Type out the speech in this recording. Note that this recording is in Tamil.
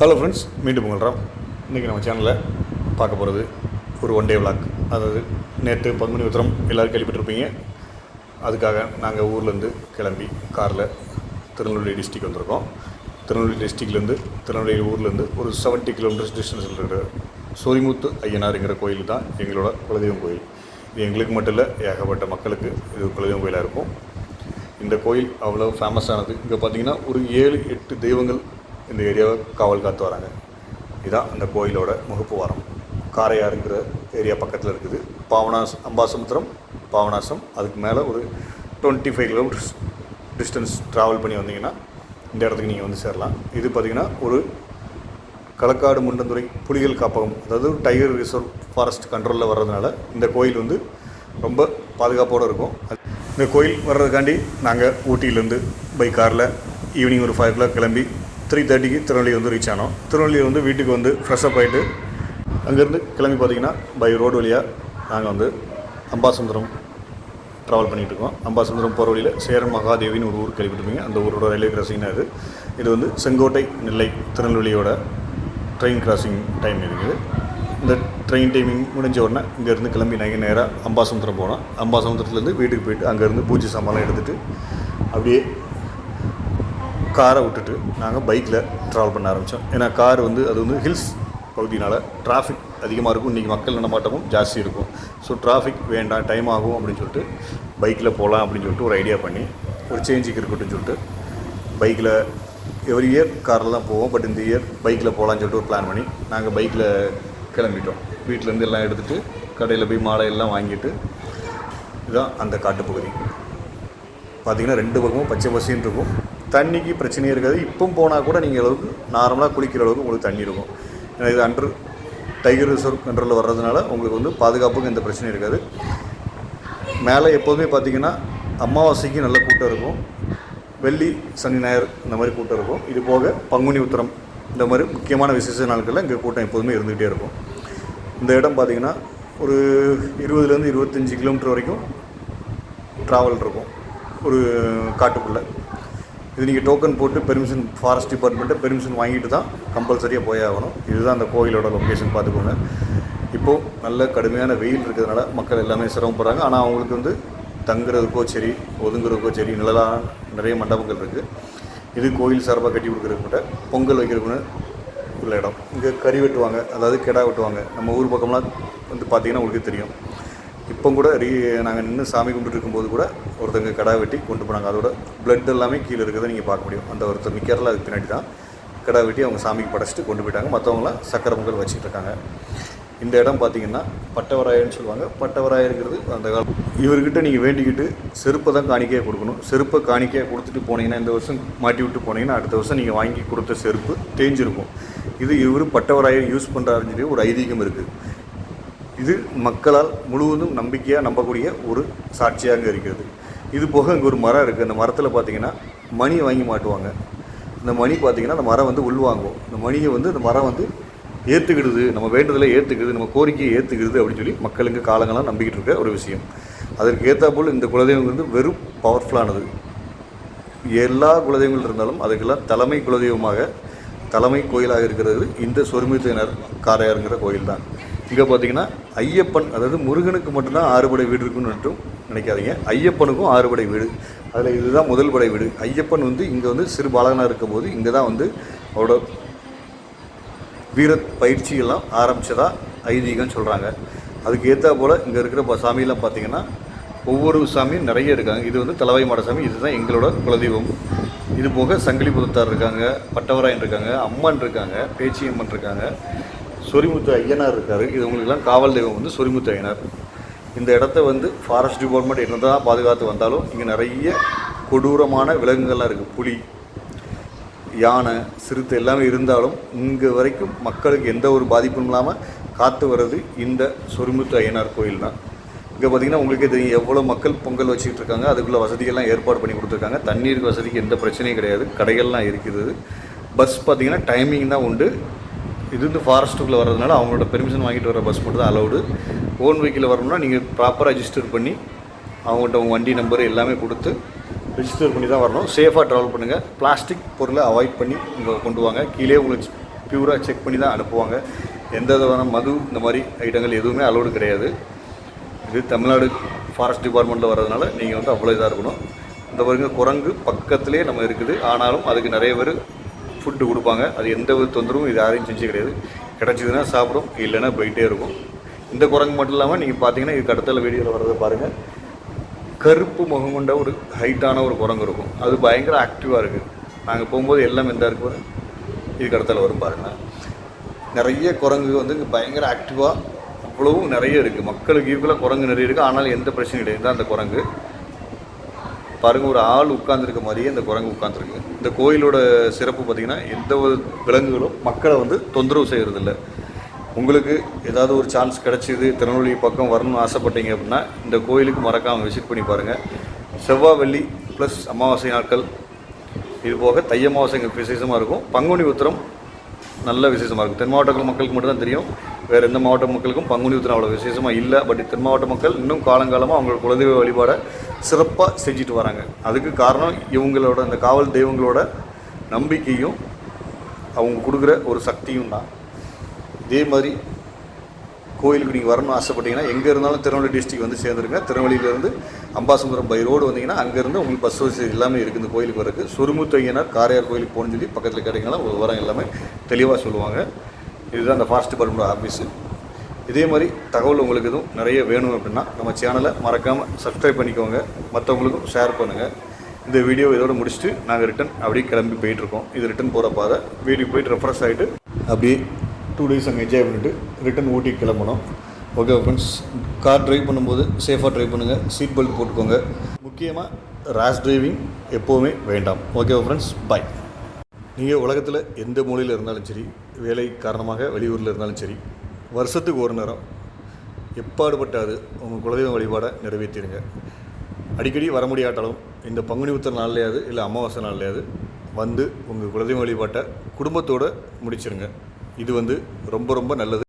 ஹலோ ஃப்ரெண்ட்ஸ் மீண்டும் உங்கள்றாம் இன்றைக்கி நம்ம சேனலில் பார்க்க போகிறது ஒரு ஒன் டே விளாக் அதாவது நேற்று பங்குனி உத்திரம் எல்லோரும் கேள்விப்பட்டிருப்பீங்க. அதுக்காக நாங்கள் ஊர்லேருந்து கிளம்பி காரில் திருநெல்வேலி டிஸ்ட்ரிக் வந்திருக்கோம். திருநெல்வேலி டிஸ்ட்ரிக்ட்லேருந்து திருநெல்வேலி ஊர்லேருந்து ஒரு 70 கிலோமீட்டர்ஸ் டிஸ்டன்ஸில் இருக்கிற சொரிமுத்து ஐயனாருங்கிற கோயில் தான் எங்களோட குலதெய்வம் கோயில். இது எங்களுக்கு மட்டும் இல்லை ஏகப்பட்ட மக்களுக்கு இது குலதெய்வம் கோயிலாக இருக்கும். இந்த கோயில் அவ்வளோ ஃபேமஸானது இங்கே பார்த்தீங்கன்னா ஒரு ஏழு எட்டு தெய்வங்கள் இந்த ஏரியாவை காவல் காத்து வராங்க. இதுதான் அந்த கோயிலோட முகப்பு வாரம். காரையாருங்கிற ஏரியா பக்கத்தில் இருக்குது. பாவனாஸ் அம்பாசமுத்திரம் பாவனாசம். அதுக்கு மேலே ஒரு twenty five kilometres distance travel பண்ணி வந்தீங்கன்னா இந்த இடத்துக்கு நீங்கள் வந்து சேரலாம். இது பார்த்திங்கன்னா ஒரு களக்காடு முண்டந்துறை புலிகள் காப்பகம் அதாவது டைகர் ரிசர்வ் ஃபாரஸ்ட் கண்ட்ரோலில் வர்றதுனால இந்த கோயில் வந்து ரொம்ப பாதுகாப்போடு இருக்கும். இந்த கோயில் வர்றதுக்காண்டி நாங்கள் ஊட்டியிலேருந்து பை காரில் ஈவினிங் ஒரு ஃபைவ் கிளாக் கிளம்பி த்ரீ தேர்ட்டிக்கு திருநெல்வேலி வந்து ரீச் ஆனோம். திருநெல்வேலி வந்து வீட்டுக்கு வந்து ஃப்ரெஷ்ஷப் ஆகிட்டு அங்கேருந்து கிளம்பி பார்த்தீங்கன்னா பை ரோடு வழியாக நாங்கள் வந்து அம்பாசமுத்திரம் ட்ராவல் பண்ணிகிட்டு இருக்கோம். அம்பாசமுத்திரம் போகிற வழியில் சேரன் மகாதேவின்னு ஒரு ஊர் கேள்விப்பட்டிருப்பீங்க. அந்த ஊரோட ரயில்வே கிராசிங் இது. இது வந்து செங்கோட்டை நெல்லை திருநெல்வேலியோட ட்ரெயின் கிராசிங் டைம் இருக்குது இந்த ட்ரெயின் டைமிங் முடிஞ்ச உடனே இங்கேருந்து கிளம்பி நாங்கள் நேராக அம்பாசமுத்திரம் போனோம். அம்பாசமுத்திரத்துலேருந்து வீட்டுக்கு போயிட்டு அங்கேருந்து பூஜை சாமான்லாம் எடுத்துகிட்டு அப்படியே காரை விட்டுட்டு நாங்கள் பைக்கில் ட்ராவல் பண்ண ஆரம்பித்தோம் ஏன்னா கார் வந்து அது வந்து ஹில்ஸ் பகுதினால் டிராஃபிக் அதிகமாக இருக்கும். இன்றைக்கி மக்கள் நடமாட்டமும் ஜாஸ்தி இருக்கும். ஸோ டிராஃபிக் வேண்டாம் டைம் ஆகும் அப்படின்னு சொல்லிட்டு பைக்கில் போகலாம் அப்படின்னு சொல்லிட்டு ஒரு ஐடியா பண்ணி ஒரு சேஞ்சுக்கு இருக்கட்டும் சொல்லிட்டு பைக்கில் எவ்ரி இயர் காரில் தான் போவோம். பட் இந்த இயர் பைக்கில் போகலான்னு சொல்லிட்டு ஒரு பிளான் பண்ணி நாங்கள் பைக்கில் கிளம்பிட்டோம். வீட்டிலேருந்து எல்லாம் எடுத்துகிட்டு கடையில் போய் மாலை எல்லாம் வாங்கிட்டு இதுதான் அந்த காட்டுப்பகுதி. பார்த்திங்கன்னா ரெண்டு பக்கமும் பச்சை பசின்னு இருக்கும். தண்ணிக்கு பிரச்சனையே இருக்காது. இப்போ போனால் கூட நீங்கள் அளவுக்கு நார்மலாக குளிக்கிற அளவுக்கு உங்களுக்கு தண்ணி இருக்கும். ஏன்னா இது அண்டர் டைகர் ரிசர்வ் கண்ட்ரோலில் வர்றதுனால உங்களுக்கு வந்து பாதுகாப்புக்கு எந்த பிரச்சனையும் இருக்காது. மேலே எப்போதுமே பார்த்தீங்கன்னா அமாவாசைக்கு நல்ல கூட்டம் இருக்கும். வெள்ளி சனி ஞாயிறு இந்த மாதிரி கூட்டம் இருக்கும். இது போக பங்குனி உத்திரம் இந்த மாதிரி முக்கியமான விசேஷ நாட்களில் இங்கே கூட்டம் எப்போதுமே இருந்துகிட்டே இருக்கும். இந்த இடம் பார்த்தீங்கன்னா ஒரு இருபதுலேருந்து இருபத்தஞ்சி கிலோமீட்டர் வரைக்கும் ட்ராவல் இருக்கும். ஒரு காட்டுக்குள்ளே. இது நீங்கள் டோக்கன் போட்டு பெர்மிஷன் ஃபாரஸ்ட் டிபார்ட்மெண்ட்டை பெர்மிஷன் வாங்கிட்டு தான் கம்பல்சரியாக போய் ஆகணும். இதுதான் அந்த கோயிலோட லொக்கேஷன் பார்த்துக்கோங்க. இப்போது நல்ல கடுமையான வெயில் இருக்கிறதுனால மக்கள் எல்லாமே சிரமப்படுறாங்க ஆனால் அவங்களுக்கு வந்து தங்குறதுக்கோ சரி ஒதுங்குறதுக்கோ சரி நிழலாக நிறைய மண்டபங்கள் இருக்குது இது கோயில் சார்பாக கட்டி கொடுக்குறதுக்கிட்ட பொங்கல் வைக்கிறதுக்குன்னு உள்ள இடம். இங்கே கறி வெட்டுவாங்க அதாவது கிடா வெட்டுவாங்க. நம்ம ஊர் பக்கம்லாம் வந்து பார்த்திங்கன்னா உங்களுக்கு தெரியும். இப்போ கூட ரீ நாங்கள் நின்று சாமி கும்பிட்டு இருக்கும்போது கூட ஒருத்தங்க கடா வெட்டி கொண்டு போனாங்க. அதோட பிளட் எல்லாமே கீழே இருக்கிறத நீங்கள் பார்க்க முடியும். அந்த ஒருத்தர் நிற்கிறல அதுக்கு பின்னாடி தான் கடா வெட்டி அவங்க சாமிக்கு படைச்சிட்டு கொண்டு போயிட்டாங்க. மற்றவங்களாம் சக்கரை பொங்கல் வச்சுட்டு இருக்காங்க. இந்த இடம் பார்த்தீங்கன்னா பட்டவராயன்னு சொல்லுவாங்க. பட்டவராயிருக்கிறது அந்த காலம் இவர்கிட்ட நீங்கள் வேண்டிக்கிட்டு செருப்பை தான் காணிக்கையாக கொடுக்கணும். செருப்பை காணிக்கையாக கொடுத்துட்டு போனீங்கன்னா இந்த வருஷம் மாட்டி விட்டு போனீங்கன்னா அடுத்த வருஷம் நீங்கள் வாங்கி கொடுத்த செருப்பு தேஞ்சிருக்கும். இது இவர் பட்டவராயர் யூஸ் பண்ணுறாருன்னு சொல்லி ஒரு ஐதீகம் இருக்குது இது மக்களால் முழுவதும் நம்பிக்கையாக நம்பக்கூடிய ஒரு சாட்சியாக இருக்கிறது. இது போக இங்கே ஒரு மரம் இருக்குது அந்த மரத்தில் பார்த்தீங்கன்னா மணி வாங்கி மாட்டுவாங்க. இந்த மணி பார்த்தீங்கன்னா அந்த மரம் வந்து உள்வாங்கும் இந்த மணியை வந்து அந்த மரம் வந்து ஏற்றுக்கிடுது நம்ம வேண்டுதலை ஏற்றுக்கிடுது நம்ம கோரிக்கையை ஏற்றுக்கிடுது அப்படின்னு சொல்லி மக்களுக்கு காலங்களாக நம்பிக்கிட்டு இருக்க ஒரு விஷயம். அதற்கு ஏற்றாப்போல் இந்த குலதெய்வம் வந்து வெறும் பவர்ஃபுல்லானது எல்லா குலதெய்வங்கள் இருந்தாலும் அதுக்கெல்லாம் தலைமை குலதெய்வமாக தலைமை கோயிலாக இருக்கிறது இந்த சொருமித்தினர் காரையாருங்கிற கோயில் தான் இங்கே பார்த்தீங்கன்னா ஐயப்பன் அதாவது முருகனுக்கு மட்டும்தான் ஆறுபடை வீடு இருக்குன்னு மட்டும் நினைக்காதீங்க. ஐயப்பனுக்கும் ஆறுபடை வீடு. அதில் இதுதான் முதல் படை வீடு. ஐயப்பன் வந்து இங்கே வந்து சிறு பாலகனாக இருக்கும்போது இங்கே தான் வந்து அவரோட வீர பயிற்சியெல்லாம் ஆரம்பித்ததா ஐதீகம்னு சொல்கிறாங்க அதுக்கு ஏற்றா போல் இங்கே இருக்கிற ப- சாமியெல்லாம் பார்த்தீங்கன்னா ஒவ்வொரு சாமியும் நிறைய இருக்காங்க. இது வந்து தலைவை மாட சாமி இதுதான் எங்களோட குலதெய்வம். இது போக சங்கிலி புதத்தார் இருக்காங்க பட்டவராயன் இருக்காங்க அம்மன் இருக்காங்க பேச்சியம்மன் இருக்காங்க. சொரிமுத்து ஐயனார் இருக்கார். இது உங்களுக்கெல்லாம் காவல் தெய்வம் வந்து சொரிமுத்து ஐயனார். இந்த இடத்த வந்து ஃபாரஸ்ட் டிபார்ட்மெண்ட் என்ன தான் பாதுகாத்து வந்தாலும் இங்கே நிறைய கொடூரமான விலங்குகள்லாம் இருக்குது புலி யானை சிறுத்தை எல்லாமே இருந்தாலும் இங்கே வரைக்கும் மக்களுக்கு எந்த ஒரு பாதிப்பும் இல்லாமல் காத்து வர்றது இந்த சொரிமுத்து ஐயனார் கோயில் தான் இங்கே பார்த்தீங்கன்னா உங்களுக்கே தெரியும் எவ்வளோ மக்கள் பொங்கல் வச்சுக்கிட்டு இருக்காங்க. அதுக்குள்ள வசதிகள்லாம் ஏற்பாடு பண்ணி கொடுத்துருக்காங்க. தண்ணீருக்கு வசதிக்கு எந்த பிரச்சனையும் கிடையாது. கடைகள்லாம் இருக்குது. பஸ் பார்த்தீங்கன்னா டைமிங் தான் உண்டு. இது வந்து ஃபாரஸ்ட்டுக்குள்ளே வர்றதுனால அவங்களோட பெர்மிஷன் வாங்கிட்டு வர பஸ் மட்டும் தான் அலௌடு ஓன் வெஹிக்கிள் வரணும்னா நீங்கள் ப்ராப்பராக ரெஜிஸ்டர் பண்ணி அவங்கள்ட்ட உங்கள் வண்டி நம்பர் எல்லாமே கொடுத்து ரிஜிஸ்டர் பண்ணி தான் வரணும் சேஃபாக ட்ராவல் பண்ணுங்கள் பிளாஸ்டிக் பொருளை அவாய்ட் பண்ணி உங்களை கொண்டு வாங்க. கீழே உங்களுக்கு பியூராக செக் பண்ணி தான் அனுப்புவாங்க. எந்த விதமான மது இந்த மாதிரி ஐட்டங்கள் எதுவுமே அலோடு கிடையாது. இது தமிழ்நாடு ஃபாரஸ்ட் டிபார்ட்மெண்ட்டில் வர்றதுனால நீங்கள் வந்து அவ்வளோ இதாக இருக்கணும். இந்த பாருங்க குரங்கு பக்கத்துலேயே நம்ம இருக்குது. ஆனாலும் அதுக்கு நிறைய பேர் ஃபுட்டு கொடுப்பாங்க. அது எந்த ஒரு தொந்தரவும் இது யாரையும் செஞ்சு கிடையாது. கிடச்சிதுன்னா சாப்பிடும். இல்லைன்னா போயிட்டே இருக்கும். இந்த குரங்கு மட்டும் இல்லாமல் நீங்கள் பார்த்தீங்கன்னா இதுக்கு அடுத்த வீடியோவில் வர்றதை பாருங்கள் கருப்பு முகம் கொண்ட ஒரு ஹைட்டான ஒரு குரங்கு இருக்கும். அது பயங்கர ஆக்டிவாக இருக்குது நாங்கள் போகும்போது எல்லாம் எந்த இருக்கு பாருங்க. இதுக்கு அடுத்தால வரும் பாருங்கள் நிறைய குரங்கு வந்து இங்கே பயங்கர ஆக்டிவாக அவ்வளவும் நிறைய இருக்குது மக்களுக்கு ஈக்குவலாக குரங்கு நிறைய இருக்குது ஆனாலும் எந்த பிரச்சனையும் கிடையாது. தான் அந்த குரங்கு. பாருங்கள் ஒரு ஆள் உட்காந்துருக்க மாதிரியே இந்த குரங்கு உட்காந்துருக்கு இந்த கோயிலோட சிறப்பு பார்த்திங்கன்னா எந்த ஒரு விலங்குகளும் மக்களை வந்து தொந்தரவு செய்கிறதில்ல உங்களுக்கு ஏதாவது ஒரு சான்ஸ் கிடச்சிது திருநெல்வேலி பக்கம் வரணும்னு ஆசைப்பட்டீங்க அப்படின்னா இந்த கோயிலுக்கு மறக்காமல் விசிட் பண்ணி பாருங்கள் செவ்வாய் வெள்ளி ப்ளஸ் அமாவாசை நாட்கள். இது போக தை அமாவாசை விசேஷமாக இருக்கும். பங்குனி உத்திரம் நல்ல விசேஷமாக இருக்கும். தென் மாவட்ட மக்களுக்கு மட்டும்தான் தெரியும். வேறு எந்த மாவட்ட மக்களுக்கும் பங்குனி உத்திரம் அவ்வளோ விசேஷமாக இல்லை. பட் தென் மாவட்ட மக்கள் இன்னும் காலங்காலமாக அவங்களோட குலதெய்வ வழிபாடை சிறப்பாக செஞ்சுட்டு வராங்க. அதுக்கு காரணம் இவங்களோட இந்த காவல் தெய்வங்களோட நம்பிக்கையும் அவங்க கொடுக்குற ஒரு சக்தியும் தான். இதே மாதிரி கோயிலுக்கு நீங்கள் வரணும்னு ஆசைப்பட்டீங்கன்னா எங்கே இருந்தாலும் திருநெல்வேலி டிஸ்ட்ரிக் வந்து சேர்ந்துருங்க. திருநெல்வேலியிலேருந்து அம்பாசமுத்திரம் பை ரோடு வந்தீங்கன்னா அங்கேருந்து உங்களுக்கு பஸ் வசதி எல்லாமே இருக்குது இந்த கோயிலுக்கு வரக்கு சுருமுத்தையனார் காரையார் கோயிலுக்கு போகணும்னு சொல்லி பக்கத்தில் கேட்டிங்கன்னா ஒரு விவரம் எல்லாமே தெளிவாக சொல்லுவாங்க. இதுதான் அந்த ஃபாரஸ்ட் டிபார்ட்மெண்ட் ஆஃபீஸு இதே மாதிரி தகவல் உங்களுக்கு எதுவும் நிறைய வேணும் அப்படின்னா நம்ம சேனலை மறக்காமல் சப்ஸ்கிரைப் பண்ணிக்கோங்க. மற்றவங்களுக்கும் ஷேர் பண்ணுங்கள் இந்த வீடியோ இதோட முடிச்சுட்டு நாங்கள் ரிட்டன் அப்படியே கிளம்பி போயிட்டுருக்கோம். இது ரிட்டன் போகிற பாதை. வீடியோ போயிட்டு ரெஃப்ரெஷ் ஆகிட்டு அப்படியே டூ டேஸ் அங்கே என்ஜாய் பண்ணிவிட்டு ரிட்டன் ஊட்டி கிளம்பணும். ஓகே ஃப்ரெண்ட்ஸ் கார் ட்ரைவ் பண்ணும்போது சேஃபாக ட்ரைவ் பண்ணுங்கள் சீட் பெல்ட் போட்டுக்கோங்க. முக்கியமாக ரேஷ் டிரைவிங் எப்போவுமே வேண்டாம். ஓகே ஃப்ரெண்ட்ஸ் பாய் நீங்கள் உலகத்தில் எந்த மூலையில் இருந்தாலும் சரி வேலை காரணமாக வெளியூரில் இருந்தாலும் சரி வருஷத்துக்கு ஒரு நேரம். எப்பாடுபட்டாது உங்கள் குலதெய்வ வழிபாடை நிறைவேற்றிடுங்க. அடிக்கடி வர முடியாட்டாலும் இந்த பங்குனி உத்தர நாள்லையாவது இல்லை அமாவாசை நாள்லையாவது வந்து உங்கள் குலதெய்வ வழிபாட்டை குடும்பத்தோடு முடிச்சிருங்க. இது வந்து ரொம்ப ரொம்ப நல்லது.